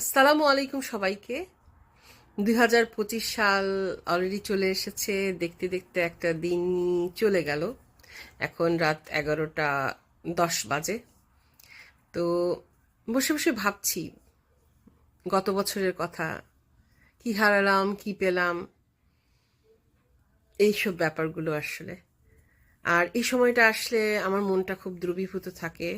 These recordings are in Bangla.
আসসালামু আলাইকুম সবাইকে। দুই হাজার পঁচিশ সাল অলরেডি চলে এসেছে। দেখতে দেখতে একটা দিন চলে গেল। এখন রাত এগারোটা দশ বাজে। তো বসে বসে ভাবছি, গত বছরের কথা, কি হারালাম, কি পেলাম, এইসব ব্যাপারগুলো আসলে। আর এই সময়টা আসলে আমার মনটা খুব দ্রবীভূত থাকে।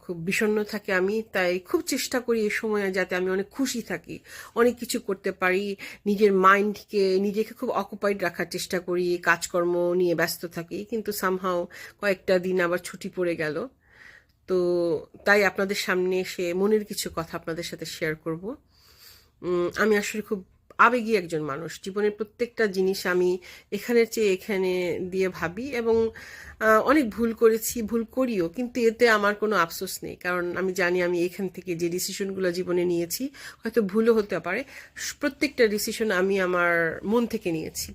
খুব বিষণ্ণ থাকে আমি, তাই খুব চেষ্টা করি এই সময়ে যাতে আমি অনেক খুশি থাকি, অনেক কিছু করতে পারি, নিজের মাইন্ডকে, নিজেকে খুব অকুপাইড রাখার চেষ্টা করি, কাজকর্ম নিয়ে ব্যস্ত থাকি, কিন্তু সামহাও কয়েকটা দিন আবার ছুটি পড়ে গেল। তো তাই আপনাদের সামনে এসে মনের কিছু কথা আপনাদের সাথে শেয়ার করব। আমি আসলে খুব আবেগী একজন মানুষ। জীবনের প্রত্যেকটা জিনিস আমি এখানের চেয়ে এখানে দিয়ে ভাবি এবং অনেক ভুল করেছি, ভুল করিও, কিন্তু এতে আমার কোনো আফসোস নেই। কারণ আমি জানি আমি এখান থেকে যে ডিসিশনগুলো জীবনে নিয়েছি, হয়তো ভুলও হতে পারে। প্রত্যেকটা ডিসিশন আমি আমার মন থেকে নিয়েছি।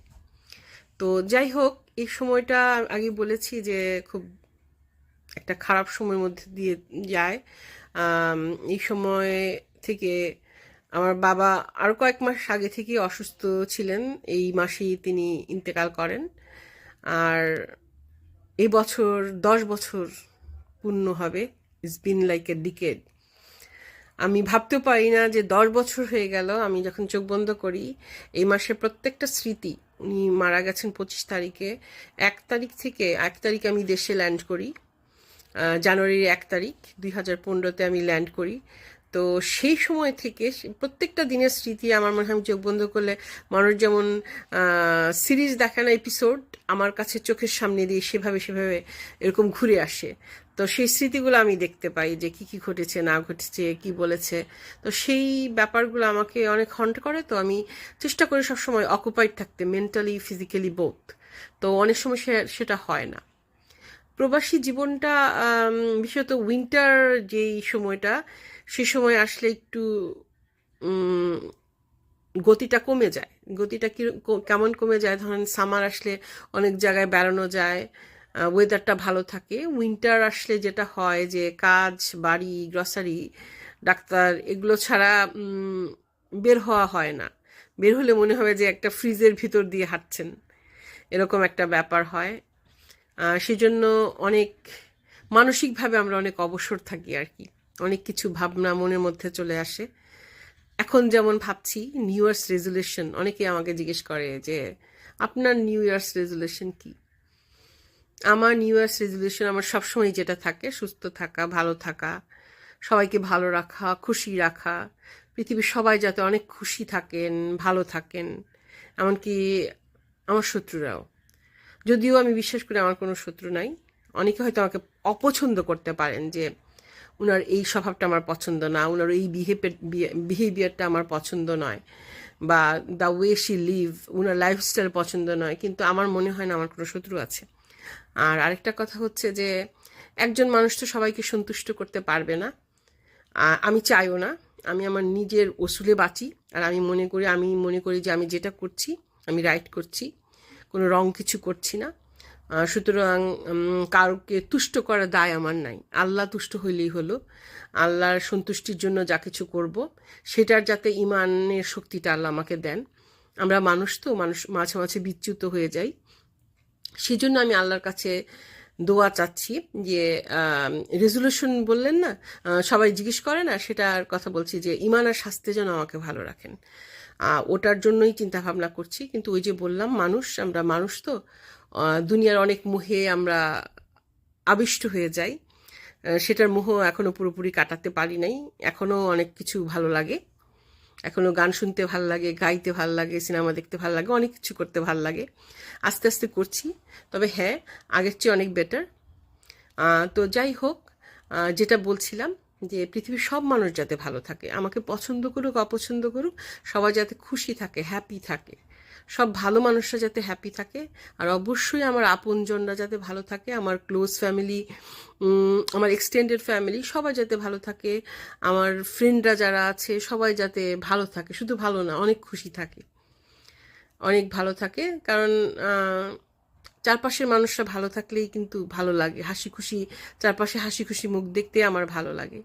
তো যাই হোক, এই সময়টা আগে বলেছি যে খুব একটা খারাপ সময়ের মধ্যে দিয়ে যায়। এই সময় থেকে আমার বাবা আরও কয়েক মাস আগে থেকে অসুস্থ ছিলেন। এই মাসেই তিনি ইন্তেকাল করেন। আর এই বছর দশ বছর পূর্ণ হবে। It's been like a decade আমি ভাবতেও পারি না যে দশ বছর হয়ে গেল। আমি যখন চোখ বন্ধ করি, এই মাসের প্রত্যেকটা স্মৃতি, উনি মারা গেছেন পঁচিশ তারিখে, এক তারিখ থেকে এক তারিখে আমি দেশে ল্যান্ড করি। জানুয়ারির এক তারিখ দুই হাজার পনেরোতে আমি ল্যান্ড করি। তো সেই সময় থেকে প্রত্যেকটা দিনের স্মৃতি আমার মনে হয় আমি চোখ বন্ধ করলে মানুষ যেমন সিরিজ দেখে না এপিসোড আমার কাছে চোখের সামনে দিয়ে সেভাবে সেভাবে এরকম ঘুরে আসে। তো সেই স্মৃতিগুলো আমি দেখতে পাই যে কি কি ঘটেছে, না ঘটেছে, কি বলেছে। তো সেই ব্যাপারগুলো আমাকে অনেক হন্ট করে, তো আমি চেষ্টা করি সবসময় অকুপাইড থাকতে মেন্টালি ফিজিক্যালি বোথ তো অনেক সময় সেটা হয় না। প্রবাসী জীবনটা বিশেষত উইন্টার যেই সময়টা, সে সময় আসলে একটু গতিটা কমে যায়। গতিটা কেমন কমে যায়? ধরেন সামার আসলে অনেক জায়গায় বেড়ানো যায় ওয়েদারটা ভালো থাকে। উইন্টার আসলে যেটা হয় যে কাজ, বাড়ি গ্রসারি ডাক্তার, এগুলো ছাড়া বের হওয়া হয় না। বের হলে মনে হবে যে একটা ফ্রিজের ভিতর দিয়ে হাঁটছেন। এরকম একটা ব্যাপার হয়। সেজন্য অনেক মানসিকভাবে আমরা অনেক অবসর থাকি আর কি। অনেক কিছু ভাবনা মনের মধ্যে চলে আসে। এখন যেমন ভাবছি নিউ ইয়ার্স রেজুলেশন অনেকে আমাকে জিজ্ঞেস করে যে, আপনার নিউ ইয়ার্স রেজুলেশন কি? আমার নিউ ইয়ার্স রেজুলেশন আমার সবসময় যেটা থাকে, সুস্থ থাকা, ভালো থাকা, সবাইকে ভালো রাখা, খুশি রাখা, পৃথিবীর সবাই যাতে অনেক খুশি থাকেন, ভালো থাকেন। এমনকি আমার শত্রুরাও। যদিও আমি বিশ্বাস করি আমার কোনো শত্রু নাই। অনেকে হয়তো আমাকে অপছন্দ করতে পারেন যে উনার এই স্বভাবটা আমার পছন্দ না, উনার এই বিহেভিয়ার বিহেভিয়ারটা আমার পছন্দ নয় বা দ্য ওয়ে শি লিভ উনার লাইফস্টাইল পছন্দ নয়, কিন্তু আমার মনে হয় না আমার কোনো শত্রু আছে। আর আরেকটা কথা হচ্ছে যে একজন মানুষ তো সবাইকে সন্তুষ্ট করতে পারবে না। আমি চাইও না, আমি আমার নিজের ওসুলে বাঁচি, আর আমি মনে করি, আমি মনে করি যে আমি যেটা করছি, আমি রাইট করছি। কোনো রং কিছু করছি না। সুতরাং কাউকে তুষ্ট করার দায় আমার নাই। আল্লাহ তুষ্ট হইলেই হলো। আল্লাহর সন্তুষ্টির জন্য যা কিছু করব, সেটার যাতে ইমানের শক্তিটা আল্লাহ আমাকে দেন। আমরা মানুষ তো, মানুষ মাঝে মাঝে বিচ্যুত হয়ে যাই। সেই জন্য আমি আল্লাহর কাছে দোয়া চাচ্ছি যে রেজুলেশন বললেন না সবাই জিজ্ঞেস করে না সেটার কথা বলছি যে, ইমান আর স্বাস্থ্য যেন আমাকে ভালো রাখেন। ওটার জন্যই চিন্তা ভাবনা করছি। কিন্তু ওই যে বললাম, মানুষ, আমরা মানুষ তো দুনিয়ার অনেক মোহে আমরা আবিষ্ট হয়ে যাই। সেটার মোহ এখনও পুরোপুরি কাটাতে পারি নাই। এখনও অনেক কিছু ভালো লাগে। এখনও গান শুনতে ভালো লাগে, গাইতে ভালো লাগে, সিনেমা দেখতে ভালো লাগে, অনেক কিছু করতে ভালো লাগে। আস্তে আস্তে করছি। তবে হ্যাঁ আগের চেয়ে অনেক বেটার তো যাই হোক যেটা বলছিলাম যে পৃথিবীর সব মানুষ যাতে ভালো থাকে, আমাকে পছন্দ করুক, অপছন্দ করুক সবাই যাতে খুশি থাকে হ্যাপি থাকে। সব ভালো মানুষরা যাতে হ্যাপি থাকে, আর অবশ্যই আমার আপনজনরা যাতে ভালো থাকে, আমার ক্লোজ ফ্যামিলি আমার এক্সটেন্ডেড ফ্যামিলি সবাই যাতে ভালো থাকে, আমার ফ্রেন্ডরা যারা আছে, সবাই যাতে ভালো থাকে। শুধু ভালো না, অনেক খুশি থাকে। অনেক ভালো থাকে, কারণ চারপাশের মানুষরা ভালো থাকলেই কিন্তু ভালো লাগে। হাসি খুশি চারপাশে হাসি খুশি মুখ দেখতে আমার ভালো লাগে।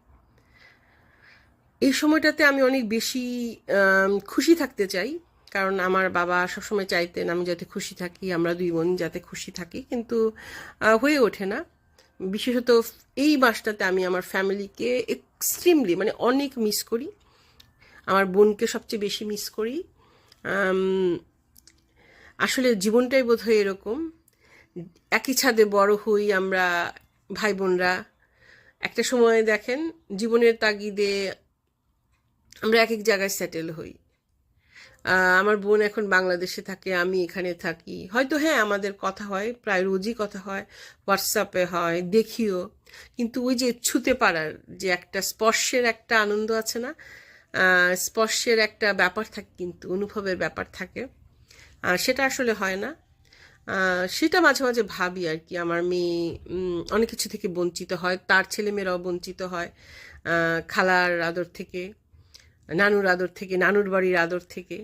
এই সময়টাতে আমি অনেক বেশি খুশি থাকতে চাই। কারণ আমার বাবা সবসময় চাইতেন আমি যাতে খুশি থাকি, আমরা দুই বোন যাতে খুশি থাকি। কিন্তু হয়ে ওঠে না। বিশেষত এই মাসটাতে আমি আমার ফ্যামিলিকে এক্সট্রিমলি মানে অনেক মিস করি। আমার বোনকে সবচেয়ে বেশি মিস করি। আসলে জীবনটাই বোধ হয় এরকম। একই ছাদে বড় হই আমরা ভাই বোনরা একটা সময় দেখেন, জীবনের তাগিদে আমরা এক এক জায়গায় সেটেল হই। আমার বোন এখন বাংলাদেশে থাকে, আমি এখানে থাকি। হয়তো হ্যাঁ আমাদের কথা হয়, প্রায় রোজই কথা হয় হোয়াটসঅ্যাপে হয়, দেখিও। কিন্তু ওই যে ছুতে পারার যে একটা স্পর্শের একটা আনন্দ আছে না স্পর্শের একটা ব্যাপার থাকে কিন্তু, অনুভবের ব্যাপার থাকে। সেটা আসলে হয় না। সেটা মাঝে মাঝে ভাবি আর কি। আমার মেয়ে অনেক কিছু থেকে বঞ্চিত হয়, তার ছেলেমেয়েরাও বঞ্চিত হয় খালার আদর থেকে, নানুর আদর থেকে, নানুর বাড়ির আদর থেকে।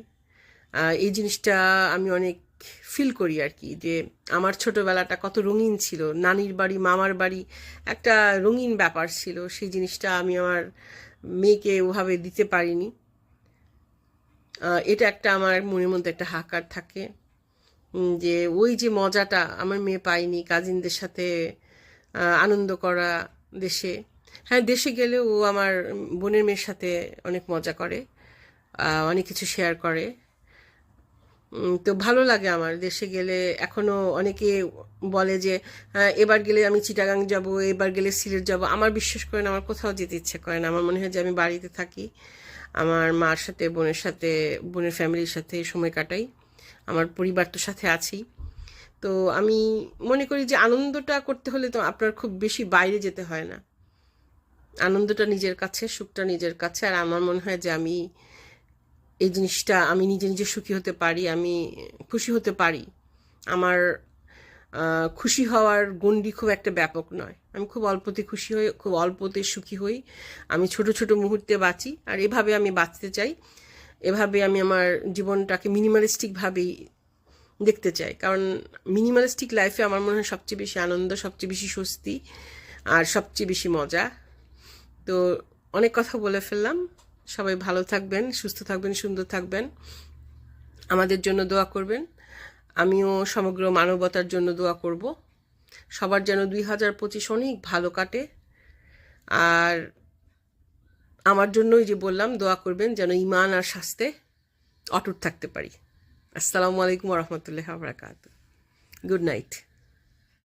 এই জিনিসটা আমি অনেক ফিল করি আর কি যে আমার ছোটবেলাটা কত রঙিন ছিল। নানির বাড়ি, মামার বাড়ি একটা রঙিন ব্যাপার ছিল, সেই জিনিসটা আমি আমার মেয়েকে ওভাবে দিতে পারিনি। এটা একটা আমার মনের মধ্যে একটা হাকার থাকে। যে ওই যে মজাটা আমার মেয়ে পায়নি কাজিনদের সাথে আনন্দ করা দেশে। হ্যাঁ দেশে গেলে ও আমার বোনের মেয়ের সাথে অনেক মজা করে অনেক কিছু শেয়ার করে। তো ভালো লাগে আমার দেশে গেলে। এখনও অনেকে বলে যে এবার গেলে আমি চিটাগাং যাব, এবার গেলে সিলেট যাব। আমার বিশ্বাস করেন, আমার কোথাও যেতে ইচ্ছে করে না। আমার মনে হয় যে আমি বাড়িতে থাকি, আমার মার সাথে, বোনের সাথে, বোনের ফ্যামিলির সাথে সময় কাটাই। আমার পরিবার তো সাথে আছি তো আমি মনে করি যে আনন্দটা করতে হলে তো আপনার খুব বেশি বাইরে যেতে হয় না। আনন্দটা নিজের কাছে, সুখটা নিজের কাছে। আর আমার মনে হয় যে আমি এই জিনিসটা, আমি নিজে নিজে সুখী হতে পারি, আমি খুশি হতে পারি। আমার খুশি হওয়ার গণ্ডি খুব একটা ব্যাপক নয়। আমি খুব অল্পতে খুশি হই, খুব অল্পতে সুখী হই। আমি ছোট ছোট মুহূর্তে বাঁচি। আর এভাবে আমি বাঁচতে চাই। এভাবে আমি আমার জীবনটাকে মিনিমালিস্টিকভাবেই দেখতে চাই। কারণ মিনিমালিস্টিক লাইফে আমার মনে হয় সবচেয়ে বেশি আনন্দ, সবচেয়ে বেশি স্বস্তি আর সবচেয়ে বেশি মজা। তো অনেক কথা বলে ফেললাম। সবাই ভালো থাকবেন, সুস্থ থাকবেন, সুন্দর থাকবেন। আমাদের জন্য দোয়া করবেন। আমিও সমগ্র মানবতার জন্য দোয়া করব। সবার যেন দুই হাজার পঁচিশ অনেক ভালো কাটে। আর আমার জন্যই যে বললাম, দোয়া করবেন যেন ইমান আর স্বাস্থ্যে অটুট থাকতে পারি। আসসালামু আলাইকুম রহমতুল্লাহ আবরাকাত গুড নাইট।